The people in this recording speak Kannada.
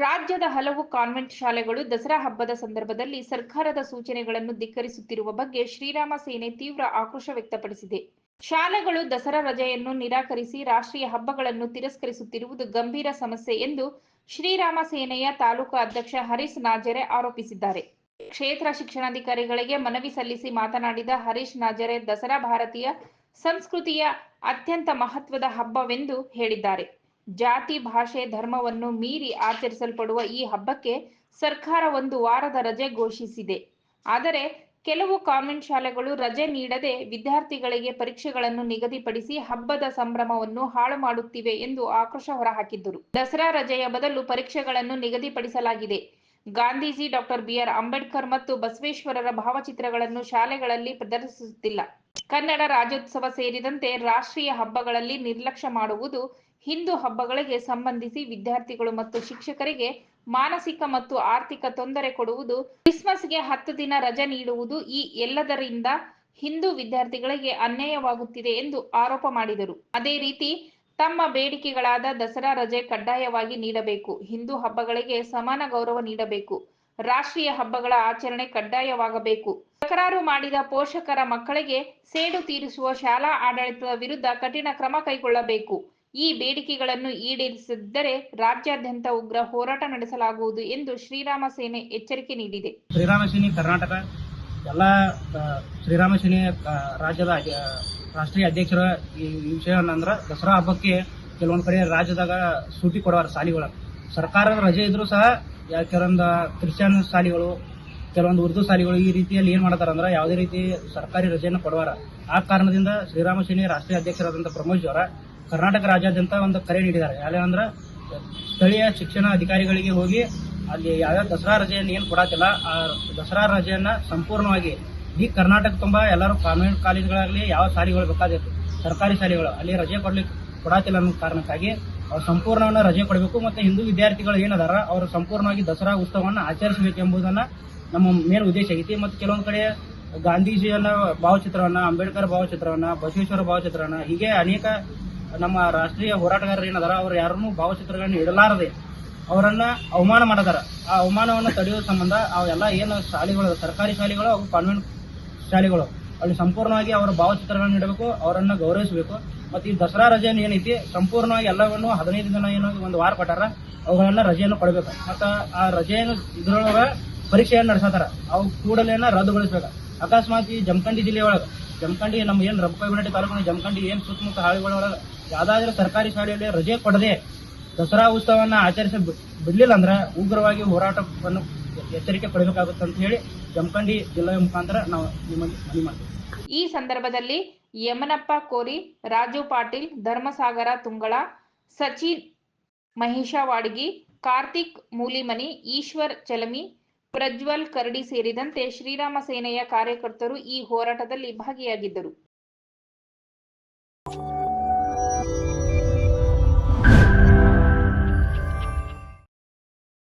ರಾಜ್ಯದ ಹಲವು ಕಾನ್ವೆಂಟ್ ಶಾಲೆಗಳು ದಸರಾ ಹಬ್ಬದ ಸಂದರ್ಭದಲ್ಲಿ ಸರ್ಕಾರದ ಸೂಚನೆಗಳನ್ನು ಧಿಕ್ಕರಿಸುತ್ತಿರುವ ಬಗ್ಗೆ ಶ್ರೀರಾಮ ಸೇನೆ ತೀವ್ರ ಆಕ್ರೋಶ ವ್ಯಕ್ತಪಡಿಸಿದೆ. ಶಾಲೆಗಳು ದಸರಾ ರಜೆಯನ್ನು ನಿರಾಕರಿಸಿ ರಾಷ್ಟ್ರೀಯ ಹಬ್ಬಗಳನ್ನು ತಿರಸ್ಕರಿಸುತ್ತಿರುವುದು ಗಂಭೀರ ಸಮಸ್ಯೆ ಎಂದು ಶ್ರೀರಾಮ ಸೇನೆಯ ತಾಲೂಕು ಅಧ್ಯಕ್ಷ ಹರೀಶ್ ನಾಜರೆ ಆರೋಪಿಸಿದ್ದಾರೆ. ಕ್ಷೇತ್ರ ಶಿಕ್ಷಣಾಧಿಕಾರಿಗಳಿಗೆ ಮನವಿ ಸಲ್ಲಿಸಿ ಮಾತನಾಡಿದ ಹರೀಶ್ ನಾಜರೆ, ದಸರಾ ಭಾರತೀಯ ಸಂಸ್ಕೃತಿಯ ಅತ್ಯಂತ ಮಹತ್ವದ ಹಬ್ಬವೆಂದು ಹೇಳಿದ್ದಾರೆ. ಜಾತಿ, ಭಾಷೆ, ಧರ್ಮವನ್ನು ಮೀರಿ ಆಚರಿಸಲ್ಪಡುವ ಈ ಹಬ್ಬಕ್ಕೆ ಸರ್ಕಾರ ಒಂದು ವಾರದ ರಜೆ ಘೋಷಿಸಿದೆ. ಆದರೆ ಕೆಲವು ಕಾನ್ವೆಂಟ್ ಶಾಲೆಗಳು ರಜೆ ನೀಡದೆ ವಿದ್ಯಾರ್ಥಿಗಳಿಗೆ ಪರೀಕ್ಷೆಗಳನ್ನು ನಿಗದಿಪಡಿಸಿ ಹಬ್ಬದ ಸಂಭ್ರಮವನ್ನು ಹಾಳು ಮಾಡುತ್ತಿವೆ ಎಂದು ಆಕ್ರೋಶ ಹೊರಹಾಕಿದ್ದರು. ದಸರಾ ರಜೆಯ ಬದಲು ಪರೀಕ್ಷೆಗಳನ್ನು ನಿಗದಿಪಡಿಸಲಾಗಿದೆ. ಗಾಂಧೀಜಿ ಡಾಕ್ಟರ್ ಬಿಆರ್ ಅಂಬೇಡ್ಕರ್ ಮತ್ತು ಬಸವೇಶ್ವರರ ಭಾವಚಿತ್ರಗಳನ್ನು ಶಾಲೆಗಳಲ್ಲಿ ಪ್ರದರ್ಶಿಸುತ್ತಿಲ್ಲ. ಕನ್ನಡ ರಾಜ್ಯೋತ್ಸವ ಸೇರಿದಂತೆ ರಾಷ್ಟ್ರೀಯ ಹಬ್ಬಗಳಲ್ಲಿ ನಿರ್ಲಕ್ಷ್ಯ ಮಾಡುವುದು ಹಿಂದೂ ಹಬ್ಬಗಳಿಗೆ ಸಂಬಂಧಿಸಿ ವಿದ್ಯಾರ್ಥಿಗಳು ಮತ್ತು ಶಿಕ್ಷಕರಿಗೆ ಮಾನಸಿಕ ಮತ್ತು ಆರ್ಥಿಕ ತೊಂದರೆ ಕೊಡುವುದು, ಕ್ರಿಸ್ಮಸ್ಗೆ ಹತ್ತು ದಿನ ರಜೆ ನೀಡುವುದು ಈ ಎಲ್ಲದರಿಂದ ಹಿಂದೂ ವಿದ್ಯಾರ್ಥಿಗಳಿಗೆ ಅನ್ಯಾಯವಾಗುತ್ತಿದೆ ಎಂದು ಆರೋಪ ಮಾಡಿದರು. ಅದೇ ರೀತಿ ತಮ್ಮ ಬೇಡಿಕೆಗಳಾದ ದಸರಾ ರಜೆ ಕಡ್ಡಾಯವಾಗಿ ನೀಡಬೇಕು, ಹಿಂದೂ ಹಬ್ಬಗಳಿಗೆ ಸಮಾನ ಗೌರವ ನೀಡಬೇಕು, ರಾಷ್ಟ್ರೀಯ ಹಬ್ಬಗಳ ಆಚರಣೆ ಕಡ್ಡಾಯವಾಗಬೇಕು. ತಕರಾರು ಮಾಡಿದ ಪೋಷಕರ ಮಕ್ಕಳಿಗೆ ಸೇಡು ತೀರಿಸುವ ಶಾಲಾ ಆಡಳಿತದ ವಿರುದ್ಧ ಕಠಿಣ ಕ್ರಮ ಕೈಗೊಳ್ಳಬೇಕು. ಈ ಬೇಡಿಕೆಗಳನ್ನು ಈಡೇರಿಸದಿದ್ದರೆ ರಾಜ್ಯಾದ್ಯಂತ ಉಗ್ರ ಹೋರಾಟ ನಡೆಸಲಾಗುವುದು ಎಂದು ಶ್ರೀರಾಮ ಸೇನೆ ಎಚ್ಚರಿಕೆ ನೀಡಿದೆ. ಶ್ರೀರಾಮ ಸೇನೆ ಕರ್ನಾಟಕ, ಎಲ್ಲ ಶ್ರೀರಾಮ ಸೇನೆ ರಾಜ್ಯದ ರಾಷ್ಟ್ರೀಯ ಅಧ್ಯಕ್ಷರ ಈ ವಿಷಯ ದಸರಾ ಹಬ್ಬಕ್ಕೆ ಕೆಲವೊಂದು ಕಡೆ ರಾಜ್ಯದಾಗ ಸೂಟಿ ಕೊಡವಾರ ಶಾಲೆಗಳ ಸರ್ಕಾರದ ರಜೆ ಇದ್ರೂ ಸಹ ಕೆಲವೊಂದು ಕ್ರಿಶ್ಚಿಯನ್ ಶಾಲೆಗಳು ಕೆಲವೊಂದು ಉರ್ದು ಶಾಲೆಗಳು ಈ ರೀತಿಯಲ್ಲಿ ಏನ್ ಮಾಡ್ತಾರ ಅಂದ್ರೆ ಯಾವುದೇ ರೀತಿ ಸರ್ಕಾರಿ ರಜೆಯನ್ನು ಕೊಡವಾರ. ಆ ಕಾರಣದಿಂದ ಶ್ರೀರಾಮ ಸೇನೆ ರಾಷ್ಟ್ರೀಯ ಅಧ್ಯಕ್ಷರಾದಂಥ ಪ್ರಮೋದ್ ಅವರ ಕರ್ನಾಟಕ ರಾಜ್ಯಾದ್ಯಂತ ಒಂದು ಕರೆ ನೀಡಿದ್ದಾರೆ. ಅಂದ್ರೆ, ಸ್ಥಳೀಯ ಶಿಕ್ಷಣ ಅಧಿಕಾರಿಗಳಿಗೆ ಹೋಗಿ ಅಲ್ಲಿ ಯಾವ್ಯಾವ ದಸರಾ ರಜೆಯನ್ನು ಏನು ಕೊಡಾತಿಲ್ಲ, ಆ ದಸರಾ ರಜೆಯನ್ನ ಸಂಪೂರ್ಣವಾಗಿ ಈ ಕರ್ನಾಟಕ ತುಂಬಾ ಎಲ್ಲರೂ ಕಾನ್ವೆಂಟ್ ಕಾಲೇಜ್ಗಳಾಗಲಿ ಯಾವ ಶಾಲೆಗಳು ಬೇಕಾದಿತ್ತು ಸರ್ಕಾರಿ ಶಾಲೆಗಳು ಅಲ್ಲಿ ರಜೆ ಕೊಡ್ಲಿಕ್ಕೆ ಕೊಡಾತಿಲ್ಲ ಅನ್ನೋ ಕಾರಣಕ್ಕಾಗಿ ಅವ್ರು ಸಂಪೂರ್ಣವನ್ನು ರಜೆ ಕೊಡಬೇಕು. ಮತ್ತೆ ಹಿಂದೂ ವಿದ್ಯಾರ್ಥಿಗಳು ಏನದಾರ ಅವರು ಸಂಪೂರ್ಣವಾಗಿ ದಸರಾ ಉತ್ಸವವನ್ನು ಆಚರಿಸಬೇಕೆಂಬುದನ್ನ ನಮ್ಮ ಮೇನ್ ಉದ್ದೇಶ ಐತಿ ಮತ್ತು ಕೆಲವೊಂದು ಕಡೆ ಗಾಂಧೀಜಿಯನ್ನ ಭಾವಚಿತ್ರವನ್ನ, ಅಂಬೇಡ್ಕರ್ ಭಾವಚಿತ್ರವನ್ನ, ಬಸವೇಶ್ವರ ಭಾವಚಿತ್ರವನ್ನ ಹೀಗೆ ಅನೇಕ ನಮ್ಮ ರಾಷ್ಟ್ರೀಯ ಹೋರಾಟಗಾರರು ಏನದಾರ ಅವ್ರು ಯಾರನ್ನೂ ಭಾವಚಿತ್ರಗಳನ್ನ ಇಡಲಾರದೆ ಅವರನ್ನ ಅವಮಾನ ಮಾಡದಾರ. ಆ ಅವಮಾನವನ್ನು ತಡೆಯುವ ಸಂಬಂಧ ಅವೆಲ್ಲ ಏನು ಶಾಲೆಗಳು, ಸರ್ಕಾರಿ ಶಾಲೆಗಳು ಹಾಗೂ ಕಾನ್ವೆಂಟ್ ಶಾಲೆಗಳು, ಅಲ್ಲಿ ಸಂಪೂರ್ಣವಾಗಿ ಅವರ ಭಾವಚಿತ್ರಗಳನ್ನು ಇಡಬೇಕು, ಅವರನ್ನ ಗೌರವಿಸಬೇಕು. ಮತ್ತು ಈ ದಸರಾ ರಜೆಯನ್ನು ಏನೈತಿ, ಸಂಪೂರ್ಣವಾಗಿ ಎಲ್ಲವನ್ನು ಹದಿನೈದು ದಿನ ಏನು ಒಂದು ವಾರ ಕೊಟ್ಟಾರ, ಅವುಗಳನ್ನ ರಜೆಯನ್ನು ಕೊಡಬೇಕು. ಮತ್ತು ಆ ರಜೆಯನ್ನು ಇದರೊಳಗೆ ಪರೀಕ್ಷೆಯನ್ನು ನಡೆಸತಾರ. ಅವು ಕೂಡಲೇನ ರದ್ದುಗೊಳಿಸಬೇಕು. ಅಕಸ್ಮಾತ್ ಈ ಜಮಖಂಡಿ ಜಿಲ್ಲೆ ಒಳಗೆ ಜಮಖಂಡಿ ನಮ್ಮ ಏನು ರಬಕೈಬನಟ್ಟಿ ತಾಲೂಕಿನ ಜಮಖಂಡಿ ಏನು ಸುತ್ತಮುತ್ತ ಹಾಳಿಗಳ ಯಾವ್ದಾದ್ರೂ ಸರ್ಕಾರಿ ಶಾಲೆಯಲ್ಲಿ ರಜೆ ಕೊಡದೆ ದಸರಾ ಉತ್ಸವವನ್ನ ಆಚರಿಸ ಬಿಡಲಿಲ್ಲ ಅಂದ್ರೆ ಉಗ್ರವಾಗಿ ಹೋರಾಟವನ್ನು ಎಚ್ಚರಿಕೆ ಪಡಬೇಕಾಗುತ್ತೆ ಅಂತ ಹೇಳಿ ಜಮಖಂಡಿ ಜಿಲ್ಲೆಯ ಮುಖಾಂತರ ನಾವು ನಿಮ್ಮಲ್ಲಿ ಮನವಿ ಮಾಡ್ತೀವಿ. ಈ ಸಂದರ್ಭದಲ್ಲಿ ಯಮನಪ್ಪ ಕೋರಿ, ರಾಜು ಪಾಟೀಲ್, ಧರ್ಮಸಾಗರ ತುಂಗಳ, ಸಚಿನ್ ಮಹಿಷಾ ವಾಡಗಿ ಕಾರ್ತಿಕ್ ಮೂಲಿಮನಿ, ಈಶ್ವರ್ ಚಲಮಿ ಪ್ರಜ್ವಲ್ ಕರಡಿ ಸೇರಿದಂತೆ ಶ್ರೀರಾಮ ಸೇನೆಯ ಕಾರ್ಯಕರ್ತರು ಈ ಹೋರಾಟದಲ್ಲಿ ಭಾಗಿಯಾಗಿದ್ದರು.